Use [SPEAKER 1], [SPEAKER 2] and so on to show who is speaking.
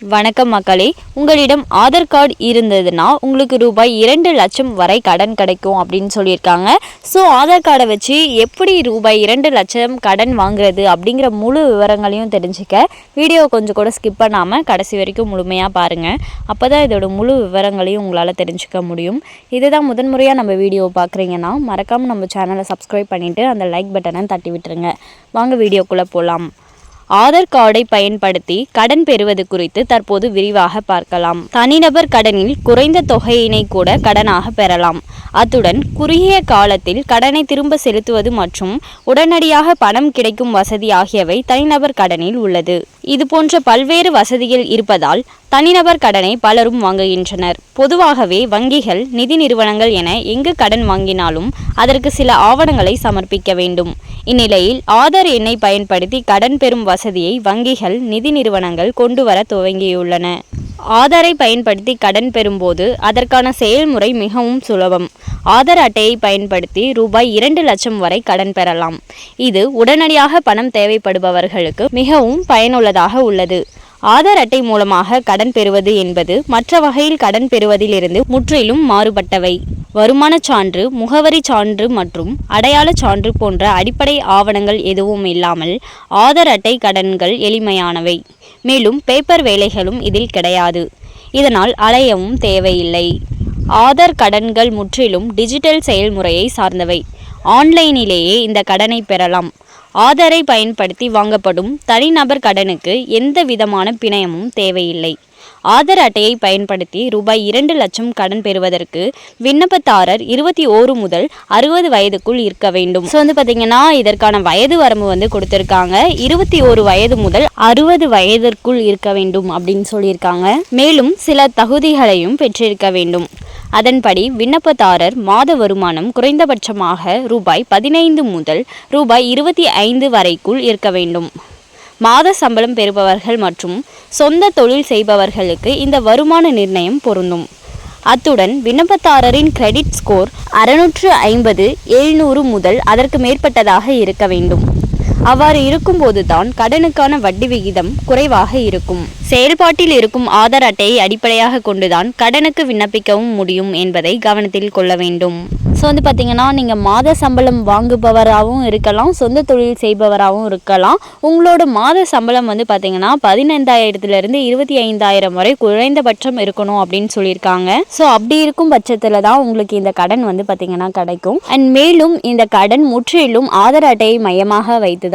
[SPEAKER 1] வணக்கம் மக்களே. உங்களிடம் ஆதார் கார்டு இருந்ததுன்னா உங்களுக்கு ரூபாய் இரண்டு லட்சம் வரை கடன் கிடைக்கும் அப்படின்னு சொல்லியிருக்காங்க. ஸோ ஆதார் கார்டை வச்சு எப்படி ரூபாய் இரண்டு லட்சம் கடன் வாங்குறது அப்படிங்கிற முழு விவரங்களையும் தெரிஞ்சுக்க வீடியோ கொஞ்சம் கூட ஸ்கிப் பண்ணாமல் கடைசி வரைக்கும் முழுமையாக பாருங்கள் அப்போ தான் இதோட முழு விவரங்களையும் உங்களால் தெரிஞ்சுக்க முடியும். இதுதான் முதன்முறையாக நம்ம வீடியோ பார்க்குறீங்கன்னா மறக்காமல் நம்ம சேனலை சப்ஸ்கிரைப் பண்ணிவிட்டு அந்த லைக் பட்டனை தட்டி விட்டுருங்க. வாங்க வீடியோக்குள்ளே போகலாம் ஆதார் கார்டை பயன்படுத்தி கடன் பெறுவது குறித்து தற்போது விரிவாக பார்க்கலாம். தனிநபர் கடனில் குறைந்த தொகையினை கூட கடனாக பெறலாம். அத்துடன் குறுகிய காலத்தில் கடனை திரும்ப செலுத்துவது மற்றும் உடனடியாக பணம் கிடைக்கும் வசதி ஆகியவை தனிநபர் கடனில் உள்ளது. இது போன்ற பல்வேறு வசதிகள் இருப்பதால் தனிநபர் கடனை பலரும் வாங்குகின்றனர். பொதுவாகவே வங்கிகள் நிதி நிறுவனங்கள் என எங்கு கடன் வாங்கினாலும் அதற்கு சில ஆவணங்களை சமர்ப்பிக்க வேண்டும். இந்நிலையில் ஆதார் எண்ணை பயன்படுத்தி கடன் பெறும் வசதியை வங்கிகள் நிதி நிறுவனங்கள் கொண்டு வர துவங்கியுள்ளன. ஆதாரை பயன்படுத்தி கடன் பெறும்போது அதற்கான செயல்முறை மிகவும் சுலபம். ஆதார் அட்டையை பயன்படுத்தி ரூபாய் இரண்டு லட்சம் வரை கடன் பெறலாம். இது உடனடியாக பணம் தேவைப்படுபவர்களுக்கு மிகவும் பயனுள்ளதாக உள்ளது. ஆதார் அட்டை மூலமாக கடன் பெறுவது என்பது மற்ற வகையில் கடன் பெறுவதிலிருந்து முற்றிலும் மாறுபட்டவை. வருமான சான்று முகவரி சான்று மற்றும் அடையாள சான்று போன்ற அடிப்படை ஆவணங்கள் எதுவும் இல்லாமல் ஆதார் அட்டை கடன்கள் எளிமையானவை. மேலும் பேப்பர் வேலைகளும் இதில் கிடையாது. இதனால் அலையவும் தேவையில்லை. ஆதார் கடன்கள் முற்றிலும் டிஜிட்டல் செயல்முறையை சார்ந்தவை. ஆன்லைனிலேயே இந்த கடனை பெறலாம். ஆதாரை பயன்படுத்தி வாங்கப்படும் தனிநபர் கடனுக்கு எந்த விதமான பிணையமும் தேவையில்லை. ஆதார் அட்டையை பயன்படுத்தி ரூபாய் இரண்டு லட்சம் கடன் பெறுவதற்கு விண்ணப்பதாரர் இருபத்தி ஓரு முதல் அறுபது வயதுக்குள் இருக்க வேண்டும். ஸோ வந்து பார்த்தீங்கன்னா இதற்கான வயது வரம்பு வந்து கொடுத்துருக்காங்க. இருபத்தி ஓரு வயது முதல் அறுபது வயதிற்குள் இருக்க வேண்டும் அப்படின்னு சொல்லியிருக்காங்க. மேலும் சில தகுதிகளையும் பெற்றிருக்க வேண்டும். அதன்படி விண்ணப்பதாரர் மாத வருமானம் குறைந்தபட்சமாக ரூபாய் பதினைந்து முதல் ரூபாய் இருபத்தி ஐந்து வரைக்குள் இருக்க வேண்டும். மாத சம்பளம் பெறுபவர்கள் மற்றும் சொந்த தொழில் செய்பவர்களுக்கு இந்த வருமான நிர்ணயம் பொருந்தும். அத்துடன் விண்ணப்பதாரரின் கிரெடிட் ஸ்கோர் அறுநூற்று ஐம்பது எழுநூறு முதல் அதற்கு மேற்பட்டதாக இருக்க வேண்டும். அவ்வாறு இருக்கும்போது தான் கடனுக்கான வட்டி விகிதம் குறைவாக இருக்கும். செயல்பாட்டில் இருக்கும் ஆதார் அட்டையை அடிப்படையாக கொண்டுதான் கடனுக்கு விண்ணப்பிக்கவும் முடியும் என்பதை கவனத்தில் கொள்ள வேண்டும். ஸோ வந்து பார்த்தீங்கன்னா நீங்கள் மாத சம்பளம் வாங்குபவராகவும் இருக்கலாம் சொந்த தொழில் செய்பவராகவும் இருக்கலாம். உங்களோட மாத சம்பளம் வந்து பார்த்தீங்கன்னா பதினைந்தாயிரத்துலேருந்து இருபத்தி ஐந்தாயிரம் வரை குறைந்தபட்சம் இருக்கணும் அப்படின்னு சொல்லியிருக்காங்க. ஸோ அப்படி இருக்கும் பட்சத்தில் தான் உங்களுக்கு இந்த கடன் வந்து பார்த்தீங்கன்னா கிடைக்கும். அண்ட் மேலும் இந்த கடன் முற்றிலும் ஆதார் அட்டையை மையமாக வைத்து